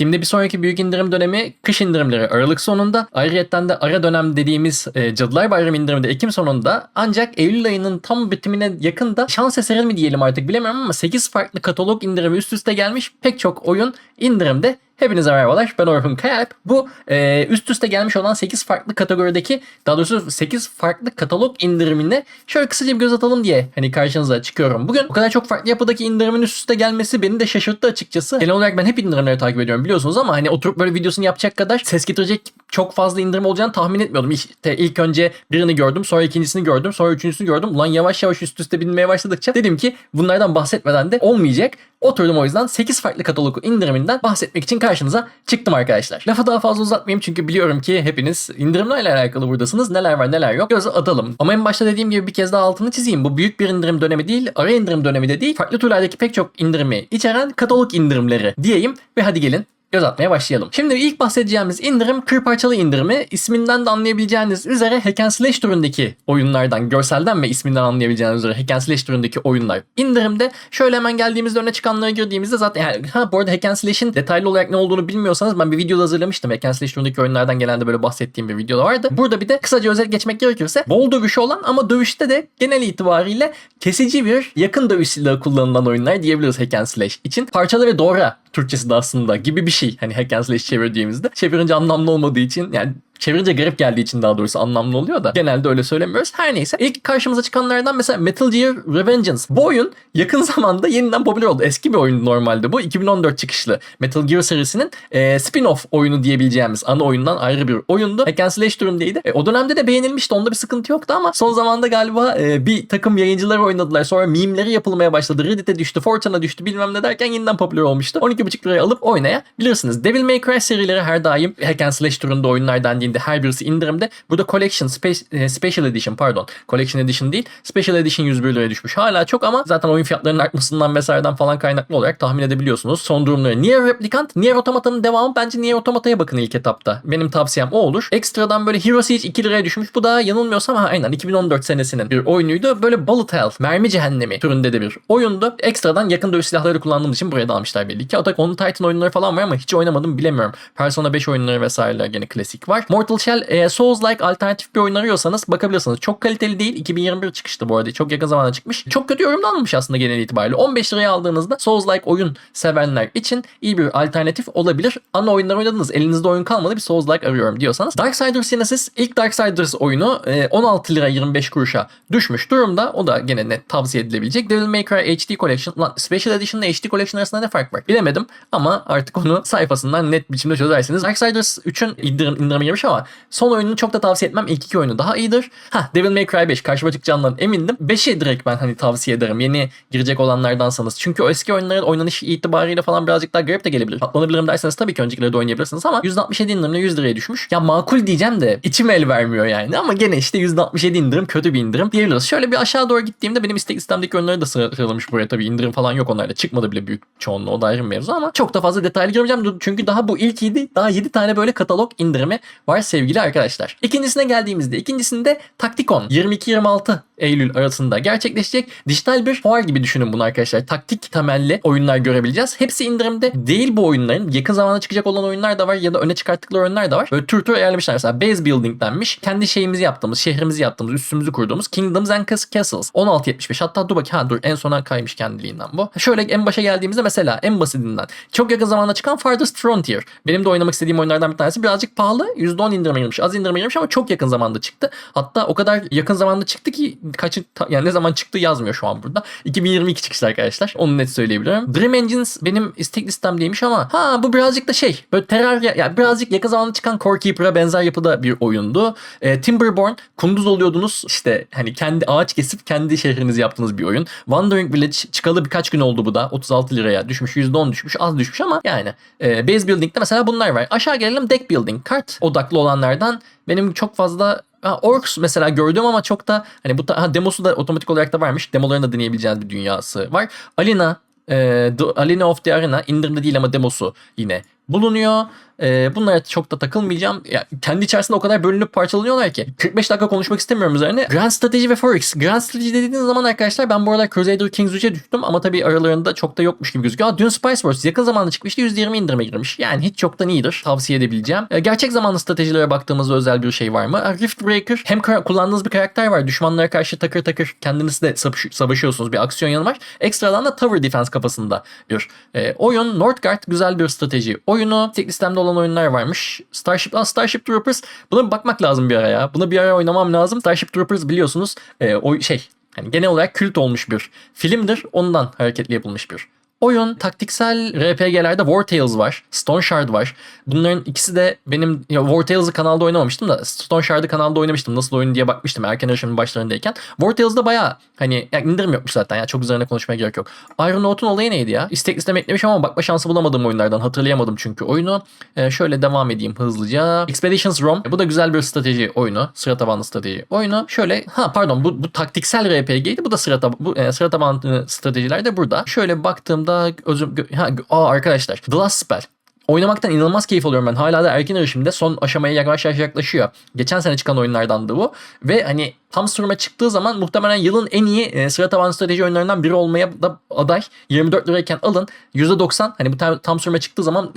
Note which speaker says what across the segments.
Speaker 1: Steam'de bir sonraki büyük indirim dönemi kış indirimleri Aralık sonunda. Ayrıyeten de ara dönem dediğimiz e, Cadılar Bayramı indirimi de Ekim sonunda. Ancak Eylül ayının tam bitimine yakında şans eseri mi diyelim artık bilemiyorum ama 8 farklı katalog indirimi üst üste gelmiş. Pek çok oyun indirimde. Hepinize merhabalar. Ben Orhun Kayalp. Bu e, üst üste gelmiş olan 8 farklı kategorideki daha doğrusu 8 farklı katalog indirimine şöyle kısaca bir göz atalım diye hani karşınıza çıkıyorum. Bugün o kadar çok farklı yapıdaki indirimin üst üste gelmesi beni de şaşırttı açıkçası. Genel olarak ben hep indirimleri takip ediyorum biliyorsunuz ama hani oturup böyle videosunu yapacak kadar ses getirecek çok fazla indirim olacağını tahmin etmiyordum. İşte ilk önce birini gördüm, sonra ikincisini gördüm, sonra üçüncüsünü gördüm. Ulan yavaş yavaş üst üste binmeye başladıkça dedim ki bunlardan bahsetmeden de olmayacak. Oturdum o yüzden 8 farklı katalog indiriminden bahsetmek için karşınıza çıktım arkadaşlar. Lafı daha fazla uzatmayayım çünkü biliyorum ki hepiniz indirimlerle alakalı buradasınız. Neler var neler yok göz atalım. Ama en başta dediğim gibi bir kez daha altını çizeyim. Bu büyük bir indirim dönemi değil, ara indirim dönemi de değil. Farklı türlerdeki pek çok indirimi içeren katalog indirimleri diyeyim ve hadi gelin göz atmaya başlayalım. Şimdi ilk bahsedeceğimiz indirim kır parçalı indirimi. İsminden de anlayabileceğiniz üzere hack and slash türündeki oyunlardan, görselden ve isminden anlayabileceğiniz üzere hack and slash türündeki oyunlar indirimde. Şöyle hemen geldiğimizde öne çıkanlara girdiğimizde zaten yani, ha bu arada hack slash'in detaylı olarak ne olduğunu bilmiyorsanız ben bir videoda hazırlamıştım. Hack and slash türündeki oyunlardan gelen de böyle bahsettiğim bir video vardı. Burada bir de kısaca özet geçmek gerekirse bol dövüşü olan ama dövüşte de genel itibariyle kesici bir yakın dövüş silahı kullanılan oyunlar diyebiliriz hack slash için. Parçalı ve doğra Türkçesi de aslında gibi bir şey. Hani hack and slash çevirdiğimizde. Çevirince anlamlı olmadığı için yani çevirince garip geldiği için daha doğrusu anlamlı oluyor da genelde öyle söylemiyoruz. Her neyse ilk karşımıza çıkanlardan mesela Metal Gear Revengeance. Bu oyun yakın zamanda yeniden popüler oldu. Eski bir oyun normalde bu. 2014 çıkışlı Metal Gear serisinin e, spin-off oyunu diyebileceğimiz ana oyundan ayrı bir oyundu. Hack and Slash türündeydi. E, o dönemde de beğenilmişti. Onda bir sıkıntı yoktu ama son zamanda galiba e, bir takım yayıncılar oynadılar. Sonra mimleri yapılmaya başladı. Reddit'e düştü, 4chan'a düştü bilmem ne derken yeniden popüler olmuştu. 12,5 liraya alıp oynayabilirsiniz. Devil May Cry serileri her daim Hack and Slash türünde oyunlardan indiğinde her birisi indirimde. Burada Collection Space, e, Special Edition pardon. Collection Edition değil. Special Edition 101 liraya düşmüş. Hala çok ama zaten oyun fiyatlarının artmasından vesaireden falan kaynaklı olarak tahmin edebiliyorsunuz. Son durumları. Nier Replicant, Nier Automata'nın devamı bence Nier Automata'ya bakın ilk etapta. Benim tavsiyem o olur. Ekstradan böyle Hero Siege 2 liraya düşmüş. Bu da yanılmıyorsam ha, aynen 2014 senesinin bir oyunuydu. Böyle Bullet Hell, mermi cehennemi türünde de bir oyundu. Ekstradan yakın dövüş silahları kullandığım için buraya da almışlar belli ki. Atak onun Titan oyunları falan var ama hiç oynamadım bilemiyorum. Persona 5 oyunları vesaireler gene klasik var. Mortal Shell e, Souls-like alternatif bir oyun arıyorsanız bakabilirsiniz. Çok kaliteli değil. 2021 çıkıştı bu arada. Çok yakın zamanda çıkmış. Çok kötü yorumlanmış aslında genel itibariyle. 15 liraya aldığınızda Souls-like oyun sevenler için iyi bir alternatif olabilir. Ana oyunlar oynadınız. Elinizde oyun kalmadı bir Souls-like arıyorum diyorsanız. Darksiders Genesis ilk Darksiders oyunu e, 16 lira 25 kuruşa düşmüş durumda. O da gene net tavsiye edilebilecek. Devil May Cry HD Collection. Lan Special Edition ile HD Collection arasında ne fark var? Bilemedim ama artık onu sayfasından net biçimde çözersiniz. Darksiders 3'ün indirim, indirime girmiş ama son oyununu çok da tavsiye etmem. İlk iki oyunu daha iyidir. Ha Devil May Cry 5 karşıma çıkacağından emindim. 5'i direkt ben hani tavsiye ederim. Yeni girecek olanlardansanız. Çünkü eski oyunların oynanış itibariyle falan birazcık daha garip de gelebilir. Atlanabilirim derseniz tabii ki öncekileri de oynayabilirsiniz ama 167 indirimle 100 liraya düşmüş. Ya makul diyeceğim de içim el vermiyor yani. Ama gene işte 167 indirim kötü bir indirim diyebiliriz. Şöyle bir aşağı doğru gittiğimde benim istek listemdeki oyunları da sıralamış buraya tabii indirim falan yok onlarda. Çıkmadı bile büyük çoğunluğu o da ayrı mevzu ama çok da fazla detaylı girmeyeceğim. Çünkü daha bu ilk 7 daha 7 tane böyle katalog indirimi var sevgili arkadaşlar. İkincisine geldiğimizde ikincisinde Taktikon 22-26 Eylül arasında gerçekleşecek dijital bir fuar gibi düşünün bunu arkadaşlar. Taktik temelli oyunlar görebileceğiz. Hepsi indirimde değil bu oyunların. Yakın zamanda çıkacak olan oyunlar da var ya da öne çıkarttıkları oyunlar da var. Böyle tür tür ayarlamışlar. Mesela Base Building denmiş. Kendi şeyimizi yaptığımız, şehrimizi yaptığımız, üstümüzü kurduğumuz Kingdoms and Castles. 16.75. Hatta dur bak ha dur en sona kaymış kendiliğinden bu. Şöyle en başa geldiğimizde mesela en basitinden çok yakın zamanda çıkan Farthest Frontier. Benim de oynamak istediğim oyunlardan bir tanesi. Birazcık pahalı. %10 indirime girmiş. Az indirime girmiş ama çok yakın zamanda çıktı. Hatta o kadar yakın zamanda çıktı ki kaçı yani ne zaman çıktı yazmıyor şu an burada. 2022 çıkışlı arkadaşlar. Onu net söyleyebilirim. Dream Engines benim istek listemdeymiş ama ha bu birazcık da şey böyle Terraria yani birazcık yakın zamanda çıkan Core Keeper'a benzer yapıda bir oyundu. E, Timberborn kunduz oluyordunuz işte hani kendi ağaç kesip kendi şehrinizi yaptığınız bir oyun. Wandering Village çıkalı birkaç gün oldu bu da. 36 liraya düşmüş. %10 düşmüş. Az düşmüş ama yani e, Base Building'de mesela bunlar var. Aşağı gelelim Deck Building. Kart odaklı olanlardan benim çok fazla Ha, Orcs mesela gördüm ama çok da hani bu ha, demosu da otomatik olarak da varmış. Demolarını da deneyebileceğiniz bir dünyası var. Alina, e, Alina of the Arena indirimde değil ama demosu yine bulunuyor. Ee, bunlara çok da takılmayacağım. Ya, kendi içerisinde o kadar bölünüp parçalanıyorlar ki. 45 dakika konuşmak istemiyorum üzerine. Grand Strateji ve Forex. Grand Strateji dediğiniz zaman arkadaşlar ben bu aralar Crusader Kings 3'e düştüm ama tabii aralarında çok da yokmuş gibi gözüküyor. Aa, Dune Spice Wars yakın zamanda çıkmıştı. %20 indirime girmiş. Yani hiç çoktan iyidir. Tavsiye edebileceğim. Ee, gerçek zamanlı stratejilere baktığımızda özel bir şey var mı? Aa, Rift Breaker. Hem kullandığınız bir karakter var. Düşmanlara karşı takır takır kendiniz de savaş- savaşıyorsunuz. Bir aksiyon yanı var. Ekstradan da Tower Defense kafasında bir e, oyun. Northgard güzel bir strateji oyunu. Tek listemde olan oyunlar varmış. Starship, Aa, Starship Troopers. Buna bir bakmak lazım bir ara ya. Buna bir ara oynamam lazım. Starship Troopers biliyorsunuz e, o şey hani genel olarak kült olmuş bir filmdir. Ondan hareketli yapılmış bir oyun. Taktiksel RPG'lerde War Tales var. Stone Shard var. Bunların ikisi de benim ya War Tales'ı kanalda oynamamıştım da Stone Shard'ı kanalda oynamıştım. Nasıl oyun diye bakmıştım erken erişimin başlarındayken. War Tales'da bayağı hani ya indirim yokmuş zaten ya çok üzerine konuşmaya gerek yok. Iron Note'un olayı neydi ya? İstek listeme eklemişim ama bakma şansı bulamadığım oyunlardan hatırlayamadım çünkü oyunu. Ee, şöyle devam edeyim hızlıca. Expeditions Rome. Bu da güzel bir strateji oyunu. Sıra tabanlı strateji oyunu. Şöyle ha pardon bu, bu taktiksel RPG'ydi. Bu da sıra, tab- bu, e, sıra tabanlı stratejiler de burada. Şöyle baktığımda özüm gö- ha, aa, arkadaşlar The Last Spell. Oynamaktan inanılmaz keyif alıyorum ben. Hala da erken erişimde son aşamaya yavaş yavaş yaklaşıyor. Geçen sene çıkan oyunlardandı bu. Ve hani tam sürüme çıktığı zaman muhtemelen yılın en iyi e, sıra tabanlı strateji oyunlarından biri olmaya da aday. 24 lirayken alın. %90 hani bu tam, tam sürüme çıktığı zaman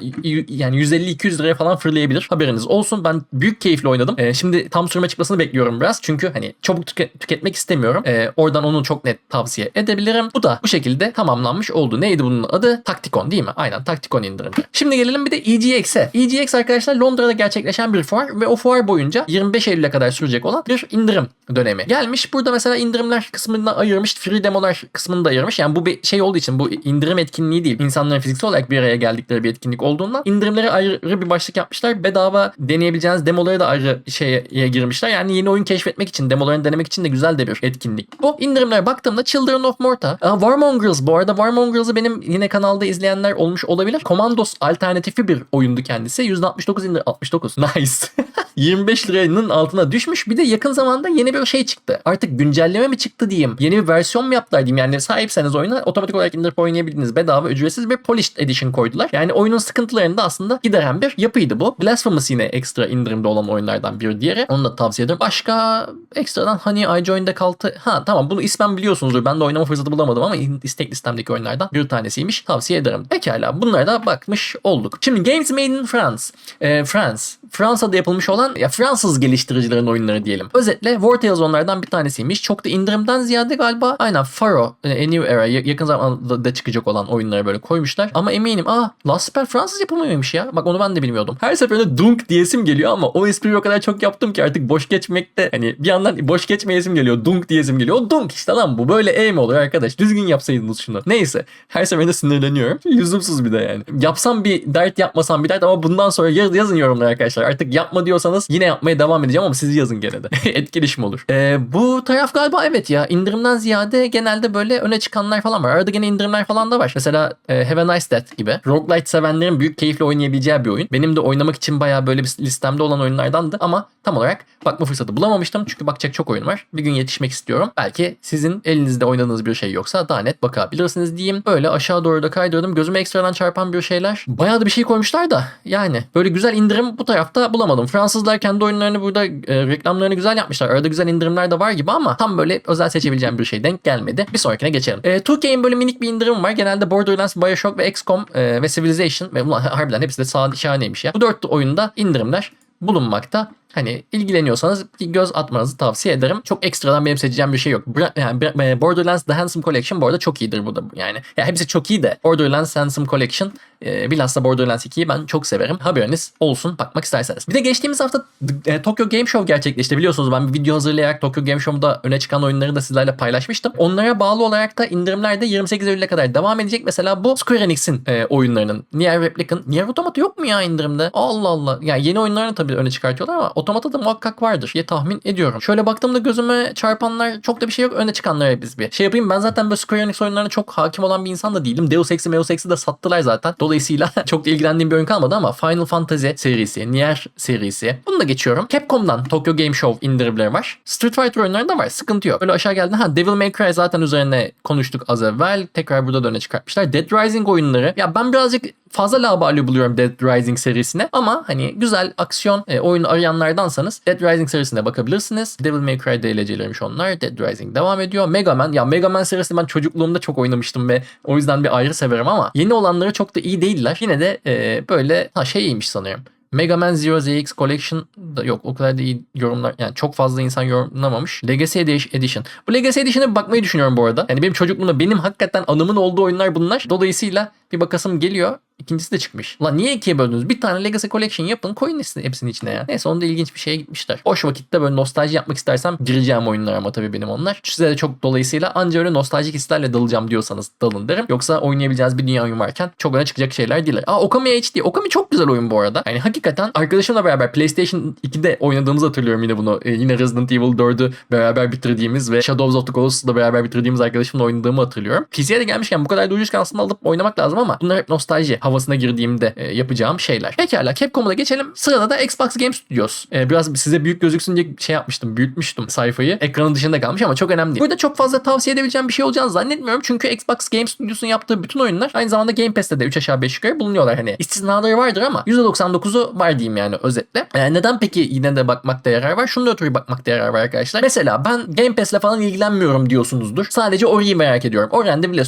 Speaker 1: yani 150-200 liraya falan fırlayabilir. Haberiniz olsun. Ben büyük keyifle oynadım. E, şimdi tam sürüme çıkmasını bekliyorum biraz. Çünkü hani çabuk tüke- tüketmek istemiyorum. E, oradan onu çok net tavsiye edebilirim. Bu da bu şekilde tamamlanmış oldu. Neydi bunun adı? Taktikon değil mi? Aynen Taktikon indirimi. Şimdi gelelim bir de EGX'e. EGX arkadaşlar Londra'da gerçekleşen bir fuar ve o fuar boyunca 25 Eylül'e kadar sürecek olan bir indirim dönemi. Gelmiş burada mesela indirimler kısmında ayırmış, free demolar kısmını da ayırmış. Yani bu bir şey olduğu için bu indirim etkinliği değil. İnsanların fiziksel olarak bir araya geldikleri bir etkinlik olduğundan indirimleri ayrı bir başlık yapmışlar. Bedava deneyebileceğiniz demoları da ayrı şeye girmişler. Yani yeni oyun keşfetmek için, demolarını denemek için de güzel de bir etkinlik. Bu indirimlere baktığımda Children of Morta, Aa, Warmongrels bu arada Warmongrels'ı benim yine kanalda izleyenler olmuş olabilir. Commandos alternatifi bir oyundu kendisi. %69 indir 69. Nice. 25 liranın altına düşmüş. Bir de yakın zamanda yeni bir şey çıktı. Artık güncelleme mi çıktı diyeyim. Yeni bir versiyon mu yaptılar diyeyim. Yani sahipseniz oyuna otomatik olarak indirip oynayabildiğiniz bedava ücretsiz bir Polished Edition koydular. Yani oyunun sıkıntılarını da aslında gideren bir yapıydı bu. Blasphemous yine ekstra indirimde olan oyunlardan bir diğeri. Onu da tavsiye ederim. Başka ekstradan Honey I Joined the Cult'ı... Ha tamam bunu ismen biliyorsunuzdur. Ben de oynama fırsatı bulamadım ama istek listemdeki oyunlardan bir tanesiymiş. Tavsiye ederim. Pekala bunlara da bakmış olduk. Şimdi Games Made in France. Ee, France. Fransa'da yapılmış olan ya Fransız geliştiricilerin oyunları diyelim. Özetle Tales onlardan bir tanesiymiş. Çok da indirimden ziyade galiba aynen Faro, e, A New Era ya- yakın zamanda da çıkacak olan oyunları böyle koymuşlar. Ama eminim aa Last Spell Fransız yapımıymış ya. Bak onu ben de bilmiyordum. Her seferinde Dunk diyesim geliyor ama o espriyi o kadar çok yaptım ki artık boş geçmekte hani bir yandan boş geçmeyesim geliyor. Dunk diyesim geliyor. O Dunk işte lan bu böyle E olur arkadaş? Düzgün yapsaydınız şunu. Neyse. Her seferinde sinirleniyorum. Lüzumsuz bir de yani. Yapsam bir dert yapmasam bir dert ama bundan sonra yaz, yazın yorumlara arkadaşlar. Artık yapma diyorsanız yine yapmaya devam edeceğim ama siz yazın gene de. Etkileşim olur. Ee, bu taraf galiba evet ya indirimden ziyade genelde böyle öne çıkanlar falan var. Arada gene indirimler falan da var. Mesela e, Have a Nice Death gibi. Roguelite sevenlerin büyük keyifle oynayabileceği bir oyun. Benim de oynamak için bayağı böyle bir listemde olan oyunlardandı ama tam olarak bakma fırsatı bulamamıştım. Çünkü bakacak çok oyun var. Bir gün yetişmek istiyorum. Belki sizin elinizde oynadığınız bir şey yoksa daha net bakabilirsiniz diyeyim. Böyle aşağı doğru da kaydırdım. Gözüme ekstradan çarpan bir şeyler. Bayağı da bir şey koymuşlar da. Yani böyle güzel indirim bu tarafta bulamadım. Fransızlar kendi oyunlarını burada e, reklamlarını güzel yapmışlar. Arada güzel indirimler de var gibi ama tam böyle özel seçebileceğim bir şey denk gelmedi. Bir sonrakine geçelim. E, 2K'in böyle minik bir indirim var. Genelde Borderlands, Bioshock ve XCOM e, ve Civilization ve ulan harbiden hepsi de şahaneymiş ya. Bu dört oyunda indirimler bulunmakta. Hani ilgileniyorsanız göz atmanızı tavsiye ederim. Çok ekstradan benim seçeceğim bir şey yok. Bra- yani Bra- e, Borderlands The Handsome Collection bu arada çok iyidir bu da yani. Ya hepsi çok iyi de Borderlands Handsome Collection e, bilhassa Borderlands 2'yi ben çok severim. Haberiniz olsun bakmak isterseniz. Bir de geçtiğimiz hafta e, Tokyo Game Show gerçekleşti. Biliyorsunuz ben bir video hazırlayarak Tokyo Game Show'da öne çıkan oyunları da sizlerle paylaşmıştım. Onlara bağlı olarak da indirimler de 28 Eylül'e kadar devam edecek. Mesela bu Square Enix'in e, oyunlarının Nier Replicant. Nier Automata yok mu ya indirimde? Allah Allah. Yani yeni oyunlarını tabii öne çıkartıyorlar ama Otomata da muhakkak vardır diye tahmin ediyorum. Şöyle baktığımda gözüme çarpanlar çok da bir şey yok. Öne çıkanlara biz bir şey yapayım. Ben zaten böyle Square Enix oyunlarına çok hakim olan bir insan da değilim. Deus Ex'i, Meus Ex'i de sattılar zaten. Dolayısıyla çok da ilgilendiğim bir oyun kalmadı ama Final Fantasy serisi, Nier serisi. Bunu da geçiyorum. Capcom'dan Tokyo Game Show indirimleri var. Street Fighter oyunlarında var. Sıkıntı yok. Öyle aşağı geldi. Ha Devil May Cry zaten üzerine konuştuk az evvel. Tekrar burada da öne çıkartmışlar. Dead Rising oyunları. Ya ben birazcık fazla labali buluyorum Dead Rising serisine. Ama hani güzel aksiyon e, oyunu arayanlardansanız Dead Rising serisine bakabilirsiniz. Devil May Cry DLC'lermiş onlar. Dead Rising devam ediyor. Mega Man. Ya Mega Man serisini ben çocukluğumda çok oynamıştım ve o yüzden bir ayrı severim ama yeni olanları çok da iyi değiller. Yine de e, böyle ha şey iyiymiş sanıyorum. Mega Man Zero ZX Collection da yok o kadar da iyi yorumlar yani çok fazla insan yorumlamamış. Legacy Edition. Bu Legacy Edition'a bir bakmayı düşünüyorum bu arada. Yani benim çocukluğumda benim hakikaten anımın olduğu oyunlar bunlar. Dolayısıyla bir bakasım geliyor. İkincisi de çıkmış. Ulan niye ikiye böldünüz? Bir tane Legacy Collection yapın koyun hepsini hepsinin içine ya. Neyse onda ilginç bir şeye gitmişler. Boş vakitte böyle nostalji yapmak istersem gireceğim oyunlar ama tabii benim onlar. Size de çok dolayısıyla anca öyle nostaljik hislerle dalacağım diyorsanız dalın derim. Yoksa oynayabileceğiniz bir dünya oyun varken çok öne çıkacak şeyler değil. Aa Okami HD. Okami çok güzel oyun bu arada. Yani hakikaten arkadaşımla beraber PlayStation 2'de oynadığımızı hatırlıyorum yine bunu. Ee, yine Resident Evil 4'ü beraber bitirdiğimiz ve Shadows of the Colossus'la beraber bitirdiğimiz arkadaşımla oynadığımı hatırlıyorum. PC'ye de gelmişken bu kadar da ucuzken aslında alıp oynamak lazım ama bunlar hep nostalji havasına girdiğimde e, yapacağım şeyler. Pekala Capcom'a geçelim. Sırada da Xbox Game Studios. E, biraz size büyük gözüksün diye şey yapmıştım. Büyütmüştüm sayfayı. Ekranın dışında kalmış ama çok önemli değil. Burada çok fazla tavsiye edebileceğim bir şey olacağını zannetmiyorum. Çünkü Xbox Game Studios'un yaptığı bütün oyunlar aynı zamanda Game Pass'te de 3 aşağı 5 yukarı bulunuyorlar. Hani istisnaları vardır ama %99'u var diyeyim yani özetle. E, neden peki yine de bakmakta yarar var? Şunu da ötürü bakmakta yarar var arkadaşlar. Mesela ben Game Pass'le falan ilgilenmiyorum diyorsunuzdur. Sadece Ori'yi merak ediyorum.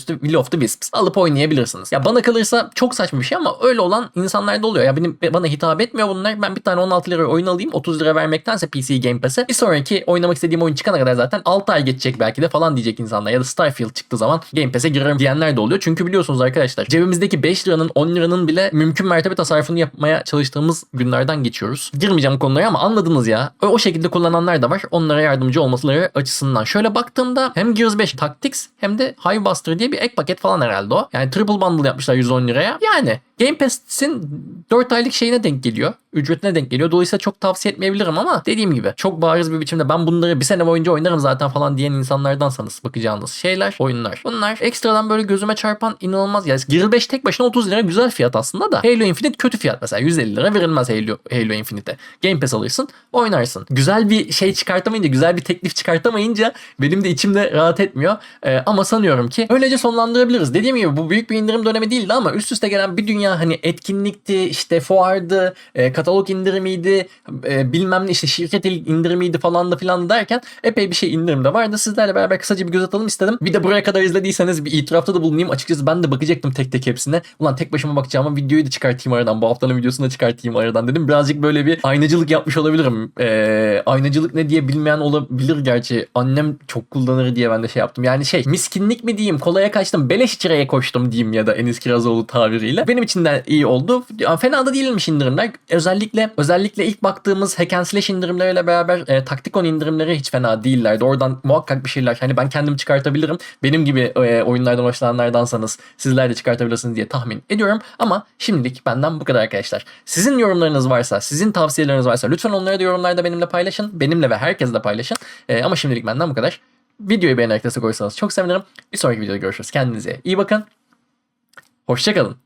Speaker 1: The- Will of the Wisps. Alıp oynayabilirsiniz. Ya bana kalırsa çok saçma bir şey ama öyle olan insanlar da oluyor. Ya benim bana hitap etmiyor bunlar. Ben bir tane 16 lira oyun alayım 30 lira vermektense PC Game Pass'e bir sonraki oynamak istediğim oyun çıkana kadar zaten 6 ay geçecek belki de falan diyecek insanlar. Ya da Starfield çıktığı zaman Game Pass'e girerim diyenler de oluyor. Çünkü biliyorsunuz arkadaşlar cebimizdeki 5 liranın 10 liranın bile mümkün mertebe tasarrufunu yapmaya çalıştığımız günlerden geçiyoruz. Girmeyeceğim konulara ama anladınız ya. O, o şekilde kullananlar da var. Onlara yardımcı olmaları açısından. Şöyle baktığımda hem Gears 5 Tactics hem de Hivebuster diye bir ek paket falan herhalde o. Yani triple bundle yapmışlar 110 liraya. Yani Game Pass'in 4 aylık şeyine denk geliyor. Ücretine denk geliyor. Dolayısıyla çok tavsiye etmeyebilirim ama dediğim gibi çok bariz bir biçimde ben bunları bir sene boyunca oynarım zaten falan diyen insanlardansanız bakacağınız şeyler, oyunlar. Bunlar ekstradan böyle gözüme çarpan inanılmaz. Yani Gears 5 tek başına 30 lira güzel fiyat aslında da. Halo Infinite kötü fiyat mesela. 150 lira verilmez Halo, Halo Infinite'e. Game Pass alırsın, oynarsın. Güzel bir şey çıkartamayınca, güzel bir teklif çıkartamayınca benim de içimde rahat etmiyor. Ee, ama sanıyorum ki öylece sonlandırabiliriz. Dediğim gibi bu büyük bir indirim dönemi değildi ama üst üste gelen bir dünya hani etkinlikti, işte fuardı, e, katalog indirimiydi, e, bilmem ne işte şirket indirimiydi falan da filan derken epey bir şey indirimde vardı. Sizlerle beraber kısaca bir göz atalım istedim. Bir de buraya kadar izlediyseniz bir itirafta da bulunayım. Açıkçası ben de bakacaktım tek tek hepsine. Ulan tek başıma bakacağıma videoyu da çıkartayım aradan. Bu haftanın videosunu da çıkartayım aradan dedim. Birazcık böyle bir aynacılık yapmış olabilirim. E, aynacılık ne diye bilmeyen olabilir gerçi. Annem çok kullanır diye ben de şey yaptım. Yani şey miskinlik mi diyeyim kolaya kaçtım beleş çireye koştum diyeyim ya da Enis Kirazoğlu tabiriyle. Benim için de iyi oldu. Fena da değilmiş indirimler. Özellikle özellikle ilk baktığımız hack and slash indirimleriyle beraber e, taktikon indirimleri hiç fena değillerdi. Oradan muhakkak bir şeyler hani ben kendim çıkartabilirim. Benim gibi e, oyunlardan hoşlananlardansanız sizler de çıkartabilirsiniz diye tahmin ediyorum. Ama şimdilik benden bu kadar arkadaşlar. Sizin yorumlarınız varsa, sizin tavsiyeleriniz varsa lütfen onları da yorumlarda benimle paylaşın. Benimle ve herkesle paylaşın. E, ama şimdilik benden bu kadar. Videoyu beğenerek destek olursanız çok sevinirim. Bir sonraki videoda görüşürüz. Kendinize iyi bakın. Hoşçakalın.